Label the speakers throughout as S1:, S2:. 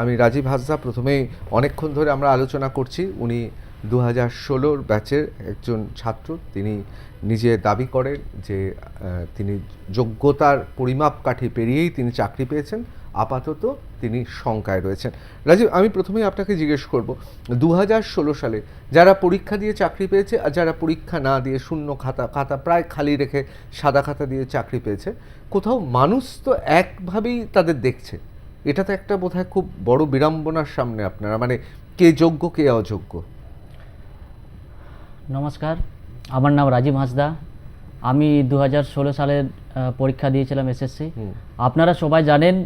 S1: আমি রাজীব হাসদা প্রথমেই অনেকক্ষণ ধরে আমরা আলোচনা করছি। উনি দু হাজার ষোলোর ব্যাচের একজন ছাত্র। তিনি নিজে দাবি করেন যে তিনি যোগ্যতার পরিমাপ কাঠি পেরিয়েই তিনি চাকরি পেয়েছেন। আপাতত তিনি শঙ্কায় রয়েছেন। রাজীব, আমি প্রথমেই আপনাকে জিজ্ঞেস করব দু হাজার ষোলো সালে যারা পরীক্ষা দিয়ে চাকরি পেয়েছে আর যারা পরীক্ষা না দিয়ে শূন্য খাতা খাতা প্রায় খালি রেখে সাদা খাতা দিয়ে চাকরি পেয়েছে, কোথাও মানুষ তো একভাবেই তাদের দেখছে। এটা তো একটা বোধহয় খুব বড় বিড়ম্বনার সামনে আপনারা মানে কে যোগ্য কে অযোগ্য?
S2: নমস্কার আমার নাম রাজীব হাঁসদা। আমি দু ষোলো সালের পরীক্ষা দিয়েছিলাম এসএসসি আপনারা সবাই জানেন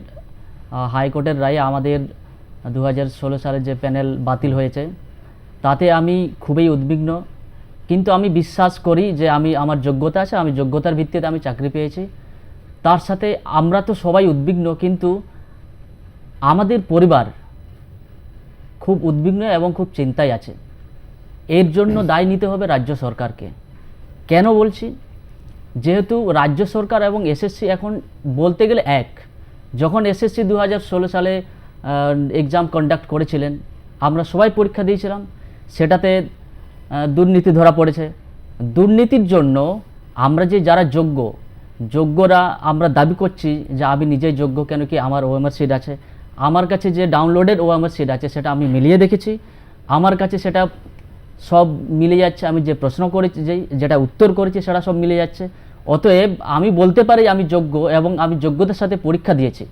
S2: হাইকোর্টের রায়ে আমাদের দু ষোলো সালের যে প্যানেল বাতিল হয়েছে তাতে আমি খুবই উদ্বিগ্ন। কিন্তু আমি বিশ্বাস করি যে আমি আমার যোগ্যতা আছে আমি যোগ্যতার ভিত্তিতে আমি চাকরি পেয়েছি। তার সাথে আমরা তো সবাই উদ্বিগ্ন কিন্তু আমাদের পরিবার খুব উদ্বিগ্ন এবং খুব চিন্তায় আছে। এর জন্য দায় নিতে হবে রাজ্য সরকারকে। কেন বলছি? যেহেতু রাজ্য সরকার এবং এসএসসি এখন বলতে গেলে এক। যখন এসএসসি দু হাজার ষোলো সালে এক্সাম কন্ডাক্ট করেছিলেন, আমরা সবাই পরীক্ষা দিয়েছিলাম। সেটাতে দুর্নীতি ধরা পড়েছে। দুর্নীতির জন্য আমরা যে যারা যোগ্য, যোগ্যরা আমরা দাবি করছি যে আমি নিজেই যোগ্য কেন কি আমার ওএমআর সিট আছে? আমার কাছে যে ডাউনলোডেড ওএমআর সিট আছে সেটা আমি মিলিয়ে দেখেছি। আমার কাছে সেটা সব মিলে যাচ্ছে আমি যে প্রশ্ন করেছি যে যেটা উত্তর করেছি সেটা সব মিলে যাচ্ছে। অতএব আমি বলতে পারি আমি যোগ্য এবং আমি যোগ্যতার সাথে পরীক্ষা দিয়েছি।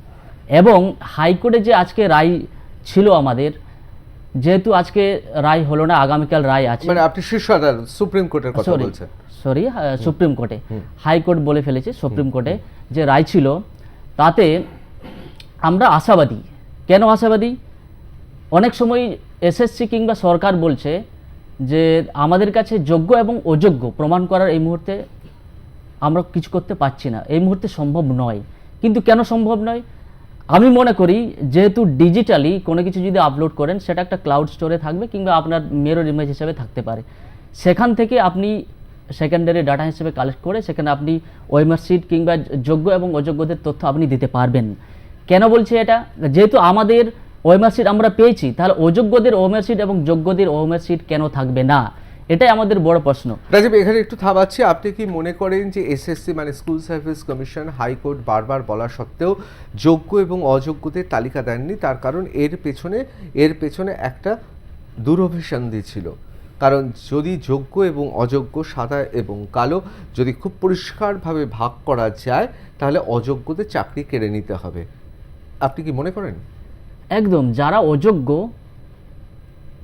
S2: এবং হাইকোর্টে যে আজকে রায় ছিল আমাদের যেহেতু আজকে রায় হলো না আগামীকাল রায় আছে।
S1: মানে আপনি শীর্ষ আদালত সুপ্রিম কোর্টের কথা বলছেন।
S2: সরি সুপ্রিম কোর্টে। হাইকোর্ট বলে ফেলেছে সুপ্রিম কোর্টে যে রায় ছিল তাতে আমরা আশাবাদী কেন আশাবাদী? অনেক সময় এসএসসি কিংবা সরকার বলছে যে আমাদের কাছে যোগ্য এবং অযোগ্য প্রমাণ করার এই মুহূর্তে আমরা কিছু করতে পারছি না। এই মুহূর্তে সম্ভব নয়। কিন্তু কেন সম্ভব নয়? আমি মনে করি যেহেতু ডিজিটালি কোনো কিছু যদি আপলোড করেন, সেটা একটা ক্লাউড স্টোরে থাকবে কিংবা আপনার মেরর ইমেজ হিসেবে থাকতে পারে। সেখান থেকে আপনি সেকেন্ডারি ডাটা হিসেবে কালেক্ট করে সেখানে আপনি ওয়েমার সিট কিংবা যোগ্য এবং অযোগ্যদের তথ্য আপনি দিতে পারবেন। কেন বলছি এটা? যেহেতু আমাদের ওয়েমার সিট আমরা পেয়েছি, তাহলে অযোগ্যদের ওয়েমার সিট এবং যোগ্যদের ওয়েমার সিট কেন থাকবে না? এটাই আমাদের বড় প্রশ্ন।
S1: রাজীব, এখানে একটু থামাচ্ছি। আপনি কি মনে করেন যে এসএসসি মানে স্কুল সার্ভিস কমিশন হাইকোর্ট বারবার বলা সত্ত্বেও যোগ্য এবং অযোগ্যদের তালিকা দেননি? তার কারণ এর পেছনে এর পেছনে একটা দুরভিসন্ধি ছিল। কারণ যদি যোগ্য এবং অযোগ্য সাদা এবং কালো যদি খুব পরিষ্কারভাবে ভাগ করা যায়, তাহলে অযোগ্যদের চাকরি কেড়ে নিতে হবে। আপনি কি মনে করেন?
S2: একদম যারা অযোগ্য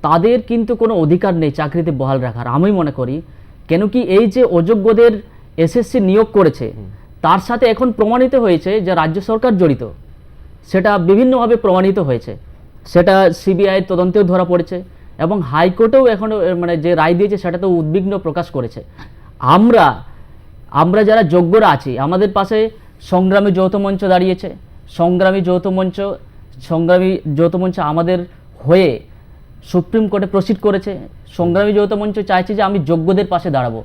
S2: তাদের কিন্তু কোনো অধিকার নেই চাকরিতে বহাল রাখার। আমি মনে করি কেন কি এই যে অযোগ্যদের এসএসসি নিয়োগ করেছে তার সাথে এখন প্রমাণিত হয়েছে যে রাজ্য সরকার জড়িত। সেটা বিভিন্নভাবে প্রমাণিত হয়েছে। সেটা সিবিআই তদন্তেও ধরা পড়েছে এবং হাইকোর্টেও এখন মানে যে রায় দিয়েছে সেটা তো উদ্বিগ্ন প্রকাশ করেছে। আমরা আমরা যারা যোগ্যরা আছি আমাদের পাশে সংগ্রামে যৌথ মঞ্চ দাঁড়িয়েছে। সংগ্রামী যৌথ মঞ্চ, সংগ্রামী যৌথ মঞ্চ আমাদের হয়ে সুপ্রিম কোর্টে প্রসিড করেছে। সংগ্রামী যৌথ মঞ্চ চাইছে যে আমি যোগ্যদের পাশে দাঁড়াবো।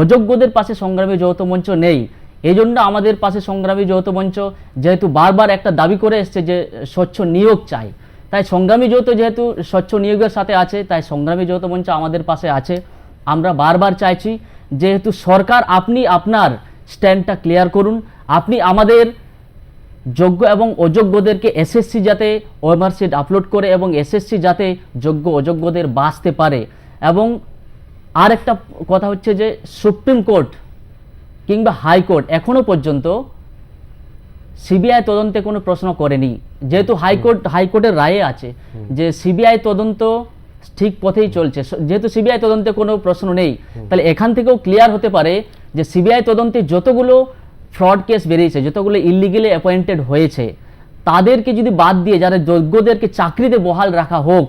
S2: অযোগ্যদের পাশে সংগ্রামী যৌথ মঞ্চ নেই। এই জন্য আমাদের পাশে সংগ্রামী যৌথ মঞ্চ যেহেতু বারবার একটা দাবি করে এসছে যে স্বচ্ছ নিয়োগ চাই। তাই সংগ্রামী যৌথ যেহেতু স্বচ্ছ নিয়োগের সাথে আছে, তাই সংগ্রামী যৌথ মঞ্চ আমাদের পাশে আছে। আমরা বারবার চাইছি যেহেতু সরকার, আপনি আপনার স্ট্যান্ডটা ক্লিয়ার করুন। আপনি আমাদের যোগ্য এবং অযোগ্যদেরকে এসএসসি যাতে ওয়েমার্কশিট আপলোড করে এবং এসএসসি যাতে যোগ্য অযোগ্যদের বাঁচতে পারে। এবং আর একটা কথা হচ্ছে যে সুপ্রিম কোর্ট কিংবা হাইকোর্ট এখনও পর্যন্ত সিবিআই তদন্তে কোনো প্রশ্ন করেনি। যেহেতু হাইকোর্ট হাইকোর্টের রায়ে আছে যে সিবিআই তদন্ত ঠিক পথেই চলছে। যেহেতু সিবিআই তদন্তে কোনো প্রশ্ন নেই তাহলে এখান থেকেও ক্লিয়ার হতে পারে যে সিবিআই তদন্তে যতগুলো ফ্রড কেস বেরিয়েছে, যতগুলো ইলিগেলি অ্যাপয়েন্টেড হয়েছে, তাদেরকে যদি বাদ দিয়ে যারা যোগ্যদেরকে চাকরিতে বহাল রাখা হোক,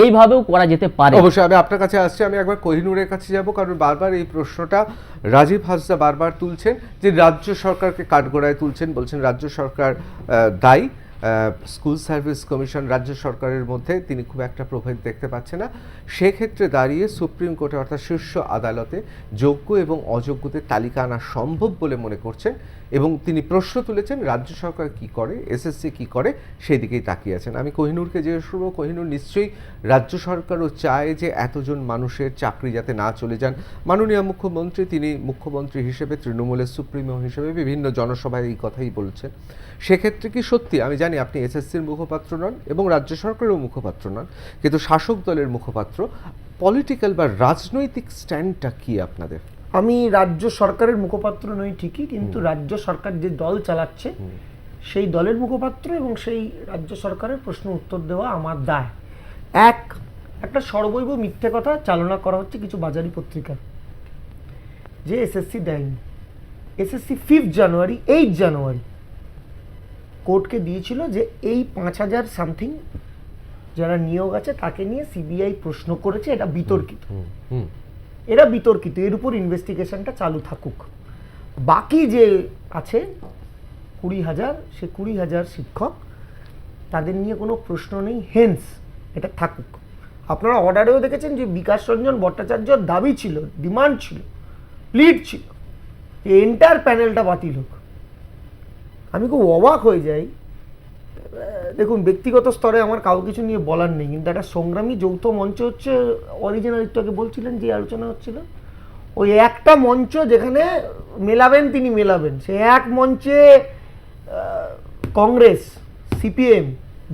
S2: এইভাবেও করা যেতে পারে।
S1: অবশ্যই, আমি আপনার কাছে আসছি, আমি একবার কোহিনুরের কাছে যাব, কারণ বারবার এই প্রশ্নটা রাজীব হাসদা বারবার তুলছেন যে রাজ্য সরকারকে কাঠগোড়ায় তুলছেন বলছেন, রাজ্য সরকার দায়ী। স্কুল সার্ভিস কমিশন রাজ্য সরকারের মধ্যে তিনি খুব একটা প্রভেদ দেখতে পাচ্ছে না। সেক্ষেত্রে দাঁড়িয়ে সুপ্রিম কোর্টে অর্থাৎ শীর্ষ আদালতে যোগ্য এবং অযোগ্যদের তালিকা আনা সম্ভব বলে মনে করছেন এবং তিনি প্রশ্ন তুলেছেন, রাজ্য সরকার কি করে, এসএসসি কি করে সেই দিকেই তাকিয়ে আছেন। আমি কোহিনুরকে জিজ্ঞেস করব, কোহিনুর নিশ্চয়ই রাজ্য সরকারও চায় যে এতজন মানুষের চাকরি যাতে না চলে যান। মাননীয় মুখ্যমন্ত্রী, তিনি মুখ্যমন্ত্রী হিসেবে, তৃণমূলের সুপ্রিমো হিসেবে বিভিন্ন জনসভায় এই কথাই বলছেন। সেক্ষেত্রে কি সত্যি? আমি জানি আপনি এসএসসির মুখপাত্র নন এবং রাজ্য সরকারেরও মুখপাত্র নন কিন্তু শাসক দলের মুখপাত্র পলিটিক্যাল বা রাজনৈতিক স্ট্যান্ডটা কি আপনাদের?
S3: আমি রাজ্য সরকারের মুখপাত্র নই ঠিকই কিন্তু রাজ্য সরকার যে দল চালাচ্ছে সেই দলের মুখপাত্র এবং সেই রাজ্য সরকারের প্রশ্ন উত্তর দেওয়া আমার দায়। এক একটা সর্বৈব মিথ্যে কথা চালনা করা হচ্ছে কিছু বাজারি পত্রিকা যে এসএসসি দেয়নি। SSC fifth January eight January কোর্টকে দিয়েছিল যে এই পাঁচ হাজার সামথিং যারা নিয়োগ আছে তাকে নিয়ে সিবিআই প্রশ্ন করেছে এটা বিতর্কিত।
S1: হুম
S3: এরা বিতর্কিত এর উপর ইনভেস্টিগেশনটা চালু থাকুক। বাকি যে আছে কুড়ি হাজার সে কুড়ি হাজার শিক্ষক তাদের নিয়ে কোনো প্রশ্ন নেই হেন্স এটা থাকুক। আপনারা অর্ডারেও দেখেছেন যে বিকাশ রঞ্জন ভট্টাচার্যর দাবি ছিল ডিমান্ড ছিল প্লিড ছিল এন্টার প্যানেলটা বাতিল হোক। আমি খুব অবাক হয়ে যাই। দেখুন, ব্যক্তিগত স্তরে আমার কাউ কিছু নিয়ে বলার নেই, কিন্তু একটা সংগ্রামী যৌথ মঞ্চ হচ্ছে অরিজিনাল আগে বলছিলেন যে আলোচনা হচ্ছিল, ওই একটা মঞ্চ যেখানে মেলাবেন তিনি মেলাবেন, সে এক মঞ্চে কংগ্রেস, সিপিএম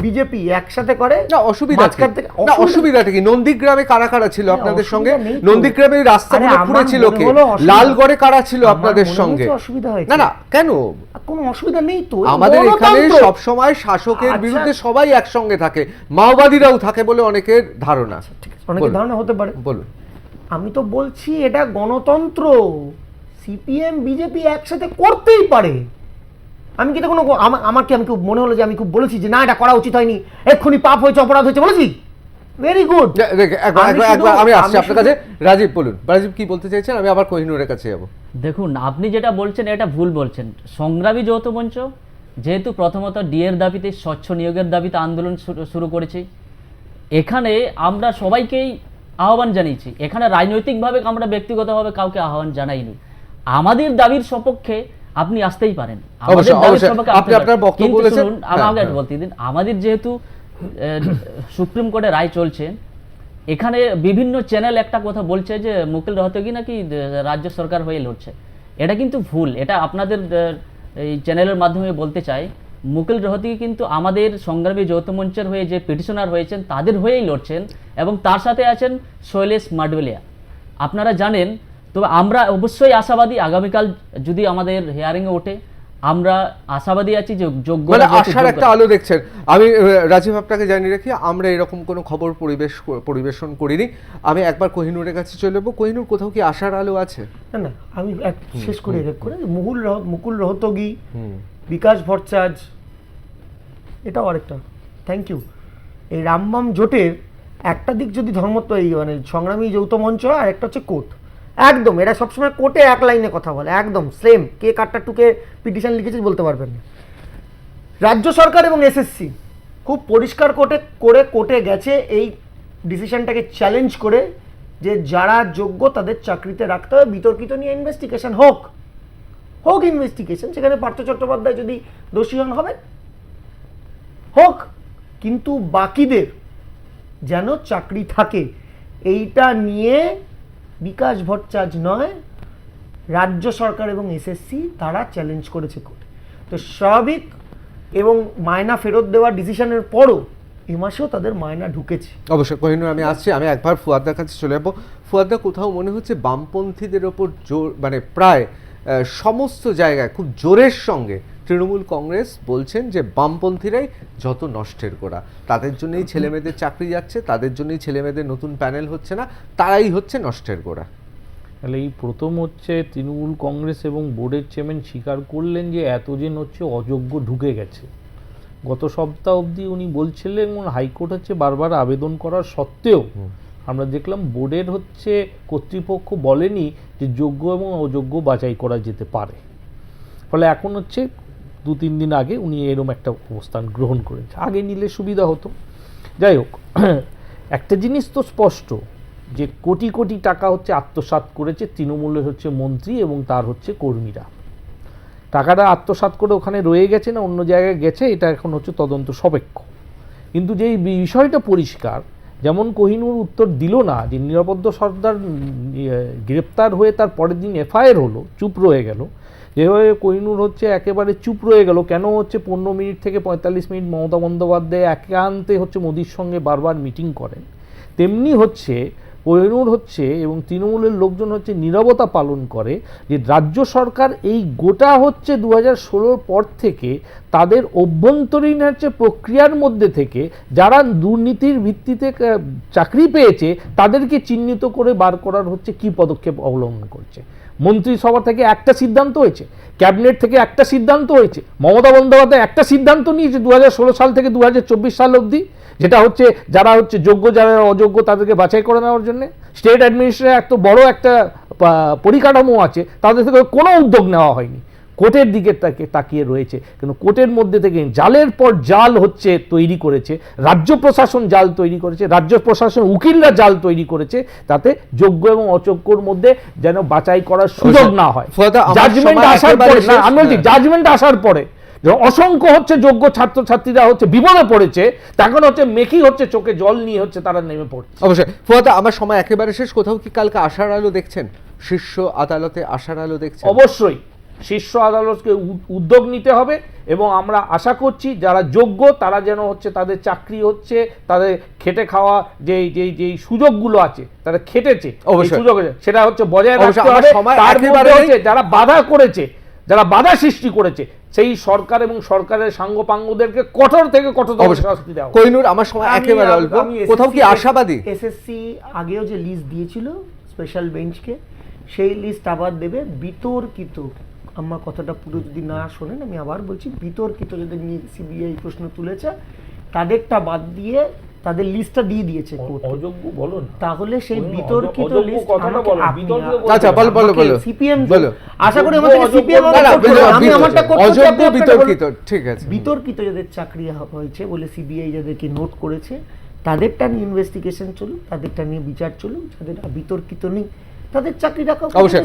S3: বিজেপি একসাথে করে?
S1: না অসুবিধা?
S3: মাঝখান থেকে
S1: না অসুবিধাটা কি? নন্দীগ্রামে কারা কারা ছিল আপনাদের সঙ্গে? নন্দীগ্রামে রাস্তাগুলো পুড়েছিল
S3: মনে
S1: কে? লালগড়ে কারা ছিল আপনাদের সঙ্গে?
S3: অসুবিধা।
S1: না না কেন?
S3: কোনো অসুবিধা নেই তো
S1: আমাদের এখানে। সব সময় শাসকের
S3: আচ্ছা।
S1: বিরুদ্ধে সবাই একসঙ্গে থাকে। মাওবাদীরাও থাকে বলে অনেকের ধারণা।
S3: ঠিক আছে, অনেকের ধারণা হতে পারে।
S1: বলুন।
S3: আমি তো বলছি এটা গণতন্ত্র। সিপিএম বিজেপি একসাথে করতেই পারে। আমি কি কোনো আমা- আমাকে আমি খুব মনে হলো যে আমি খুব বলেছি যে না এটা করা উচিত হয়নি। এক্ষুনি পাপ হয়েছে অপরাধ হয়েছে বলেছি? ভেরি গুড
S1: একবার
S3: আমি
S1: আসছি আপনার কাছে। রাজীব বলুন। রাজীব কি বলতে চাইছেন? আমি আবার কোহিনুরের কাছে যাব।
S2: দেখুন আপনি যেটা বলছেন এটা ভুল বলছেন। সংগ্রামী যৌথ মঞ্চ যেহেতু প্রথমত ডিএর দাবিতে স্বচ্ছ নিয়োগের দাবিতে আন্দোলন শুরু- শুরু করেছি এখানে আমরা সবাইকেই আহ্বান জানিয়েছি। এখানে রাজনৈতিকভাবে আমরা ব্যক্তিগতভাবে কাউকে আহ্বান জানাইনি। আমাদের দাবির সপক্ষে আপনি আসতেই পারেন।
S1: আপনি আপনার বক্তব্য বলেছেন। হ্যাঁ,
S2: আমাকে
S1: হ্যাঁ।
S2: বলতে দিন আমাদের যেহেতু সুপ্রিম কোর্টে রায় চলছে এখানে বিভিন্ন চ্যানেল একটা কথা বলছে যে মুকুল রহতগি নাকি রাজ্য সরকার হয়ে লড়ছে। এটা কিন্তু ভুল। এটা আপনাদের এই চ্যানেলের মাধ্যমে বলতে চাই। মুকুল রহতগি কিন্তু আমাদের সংগ্রামী যৌথ মঞ্চের হয়ে যে পিটিশনার হয়েছেন তাদের হয়েই লড়ছেন এবং তার সাথে আছেন শৈলেশ মাডবেলিয়া। আপনারা জানেন তবে আমরা অবশ্যই আশাবাদী আগামীকাল যদি আমাদের হেয়ারিংয়ে ওঠে আমরা আশাবাদী আছি যে যোগ্য
S1: মানে আশার একটা আলো দেখছেন। আমি রাজীব আপনাকে জানিয়ে রাখি আমরা এরকম কোনো খবর পরিবেশ পরিবেশন করিনি। আমি একবার কোহিনুরের কাছে চলে যাব। কোহিনুর কোথাও কি আশার আলো আছে?
S3: না না আমি এক শেষ করি এক করে মুকুল মুকুল রহতগি বিকাশ ভট্টাচার্য এটাও আরেকটা। থ্যাংক ইউ এই রামবাম জোটের একটা দিক যদি ধর্মত্ব এই মানে সংগ্রামী যৌথ মঞ্চ আর একটা হচ্ছে কোর্ট। একদম, এরা সবসময় কোর্টে এক লাইনে কথা বলে, একদম সেম কে কারটা টুকে পিটিশন লিখেছে বলতে পারবেন না। রাজ্য সরকার এবং এসএসসি খুব পরিষ্কার কোর্টে, করে কোর্টে গেছে এই ডিসিশনটাকে চ্যালেঞ্জ করে যে যারা যোগ্য তাদের চাকরিতে রাখতে হবে, বিতর্কিত নিয়ে ইনভেস্টিগেশন হোক। হোক ইনভেস্টিগেশন সেখানে পার্থ চট্টোপাধ্যায় যদি দোষী হন হবেন হোক, কিন্তু বাকিদের যেন চাকরি থাকে, এইটা নিয়ে বিকাশ ভট্টাচার্য নয়, রাজ্য সরকার এবং এসএসসি তারা চ্যালেঞ্জ করেছে কোর্টে তো স্বাভাবিক এবং মায়না ফেরত দেওয়ার ডিসিশনের পরও এ মাসেও তাদের মায়না ঢুকেছে।
S1: অবশ্যই, কোহিনুর, আমি আসছি, আমি একবার ফুয়াদার কাছে চলে যাব। ফুয়াদ্দা কোথাও মনে হচ্ছে বামপন্থীদের ওপর জোর মানে প্রায় সমস্ত জায়গায় খুব জোরের সঙ্গে তৃণমূল কংগ্রেস বলছেন যে বামপন্থীরাই যত নষ্টের গোড়া। তাদের জন্যই ছেলেমেয়েদের চাকরি যাচ্ছে তাদের জন্যই ছেলেমেয়েদের নতুন প্যানেল হচ্ছে না তারাই হচ্ছে নষ্টের গোড়া।
S4: তাহলে এই প্রথম হচ্ছে তৃণমূল কংগ্রেস এবং বোর্ডের চেয়ারম্যান স্বীকার করলেন যে এতদিন হচ্ছে অযোগ্য ঢুকে গেছে। গত সপ্তাহ অবধি উনি বলছিলেন হাইকোর্ট হচ্ছে বারবার আবেদন করার সত্ত্বেও আমরা দেখলাম বোর্ডের হচ্ছে কর্তৃপক্ষ বলেনি যে যোগ্য এবং অযোগ্য বাছাই করা যেতে পারে। ফলে এখন হচ্ছে দু তিন দিন আগে উনি এরম একটা অবস্থান গ্রহণ করেছে আগে নিলে সুবিধা হতো। যাই হোক, একটা জিনিস তো স্পষ্ট, যে কোটি কোটি টাকা হচ্ছে আত্মসাৎ করেছে তৃণমূলের হচ্ছে মন্ত্রী এবং তার হচ্ছে কর্মীরা। টাকাটা আত্মসাৎ করে ওখানে রয়ে গেছে না অন্য জায়গায় গেছে, এটা এখন হচ্ছে তদন্ত সাপেক্ষ। কিন্তু যেই বিষয়টা পরিষ্কার যেমন কোহিনুর উত্তর দিল না যে নিরাপদ সর্দার ইয়ে, গ্রেপ্তার হয়ে তার পরের দিন এফআইআর হলো চুপ রয়ে গেল। যেভাবে কোহিনুর হচ্ছে একেবারে চুপ রয়ে গেল কেন হচ্ছে পনেরো মিনিট থেকে পঁয়তাল্লিশ মিনিট মমতা বন্দ্যোপাধ্যায় একান্তে হচ্ছে মোদির সঙ্গে বারবার মিটিং করেন? তেমনি হচ্ছে কোহিনুর হচ্ছে এবং তৃণমূলের লোকজন হচ্ছে নীরবতা পালন করে যে রাজ্য সরকার এই গোটা হচ্ছে দু হাজার ষোলোর পর থেকে তাদের অভ্যন্তরীণ হচ্ছে প্রক্রিয়ার মধ্যে থেকে যারা দুর্নীতির ভিত্তিতে চাকরি পেয়েছে তাদেরকে চিহ্নিত করে বার করার হচ্ছে কি পদক্ষেপ অবলম্বন করছে। মন্ত্রিসভা থেকে একটা সিদ্ধান্ত হয়েছে, ক্যাবিনেট থেকে একটা সিদ্ধান্ত হয়েছে, মমতা বন্দ্যোপাধ্যায় একটা সিদ্ধান্ত নিয়েছে দু হাজার ষোলো সাল থেকে দু হাজার চব্বিশ সাল অবধি। যেটা হচ্ছে যারা হচ্ছে যোগ্য যারা অযোগ্য তাদেরকে বাছাই করে নেওয়ার জন্য। স্টেট অ্যাডমিনিস্ট্রেশন এত বড় একটা পরিকাঠামো আছে তাদের থেকে কোনো উদ্যোগ নেওয়া হয়নি। কোর্টের দিকে তাকে তাকিয়ে রয়েছে। কিন্তু কোর্টের মধ্যে থেকে জালের পর জাল হচ্ছে তৈরি করেছে রাজ্য প্রশাসন জাল তৈরি করেছে রাজ্য প্রশাসন উকিলরা জাল তৈরি করেছে তাতে যোগ্য এবং অযোগ্যর মধ্যে যেন বাছাই করার সুযোগ না হয়। জাজমেন্ট আসার পরে আমি বলছি
S1: হ্যাঁ।
S4: জাজমেন্ট আসার পরে অসংখ্য হচ্ছে যোগ্য ছাত্রছাত্রীরা হচ্ছে বিপদে পড়েছে তখন হচ্ছে মেকি হচ্ছে চোখে জল নিয়ে হচ্ছে তারা নেমে পড়ছে।
S1: অবশ্যই। ফুয়াদা আমার সময় একেবারে শেষ। কোথাও কি কালকে আশার আলো দেখছেন? শীর্ষ আদালতে আশার আলো দেখছেন?
S4: অবশ্যই। শীর্ষ আদালতকে উদ্যোগ নিতে হবে এবং আমরা আশা করছি যারা যোগ্য তারা যেন হচ্ছে তাদের চাকরি হচ্ছে তাদের খেটে খাওয়া যেই যেই যেই সুযোগগুলো আছে তারা খেটেছে
S1: অবশ্যই।
S4: সুযোগ সেটা হচ্ছে বজায় রাখতে হবে।
S1: সময়
S4: তার মধ্যে হচ্ছে যারা বাধা করেছে যারা বাধা সৃষ্টি করেছে সেই সরকার এবং সরকারের সাঙ্গপাঙ্গদেরকে কঠোর থেকে কঠোরতম
S1: অবশ্যই।
S4: শাস্তি দেওয়া
S1: কোহিনুর আমার সময় একেবারে অল্প। কোথাও কি আশাবাদী?
S3: এসএসসি আগেও যে লিস্ট দিয়েছিল স্পেশাল বেঞ্চকে সেই লিস্ট আবার দেবে। বিতর্কিত আমার কথাটা পুরো যদি না শোনেন আমি আবার বলছি বিতর্কিত যাদের নিয়ে সিবিআই প্রশ্ন তুলেছে তাদেরটা বাদ দিয়ে তাদের লিস্টটা দিয়ে দিয়েছে
S4: অযোগ্য বলো
S3: তাহলে সেই বিতর্কিত লিস্ট
S4: বিতর্কিত
S1: আচ্ছা, বলো, বলো, বলো।
S3: সিপিএম
S1: বলো।
S3: আশা করি আমার
S4: যোগ্য,
S3: সিপিএম আমি
S1: বিতর্কিত,
S3: আমারটা করতে
S1: অযোগ্য বিতর্কিত ঠিক আছে।
S3: বিতর্কিত যাদের চাকরি হয়েছে বলে সিবিআই যাদেরকে নোট করেছে তাদেরটা নিয়ে ইনভেস্টিগেশন চলুক তাদেরটা নিয়ে বিচার চলুক যাদের বিতর্কিত নেই তাদের চাকরি রাখা
S1: অবশ্যই।